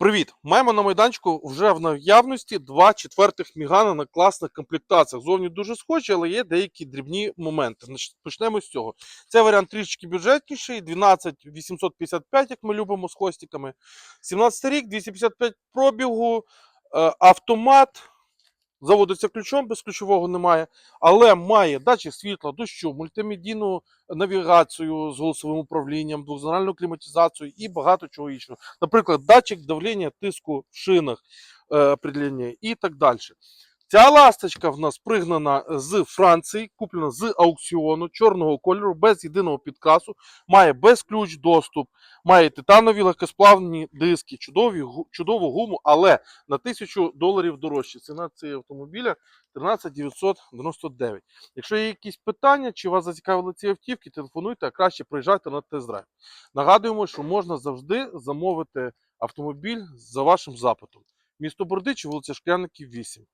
Привіт! Маємо на майданчику вже в наявності два четвертих мігана на класних комплектаціях. Зовні дуже схожі, але є деякі дрібні моменти. Почнемо з цього. Це варіант трішки бюджетніший, 12855, як ми любимо з хостиками. 17 рік, 255 пробігу, е, автомат. Заводиться ключом, без ключового немає, але має датчик світла, дощу, мультимедійну навігацію з голосовим управлінням, двозональну кліматизацію і багато чого іншого. Наприклад, датчик давлення тиску в шинах е, і так далі. Ця ласточка в нас пригнана з Франції, куплена з аукціону чорного кольору, без єдиного підкрасу, має безключ доступ, має титанові легкосплавні диски, чудові, чудову гуму, але на 1000 доларів дорожче. Ціна цього автомобіля 13 999. Якщо є якісь питання, чи вас зацікавили ці автівки, телефонуйте, а краще приїжджайте на тест-драйв. Нагадуємо, що можна завжди замовити автомобіль за вашим запитом. Місто Бордичі, вулиця Шкляників, 8.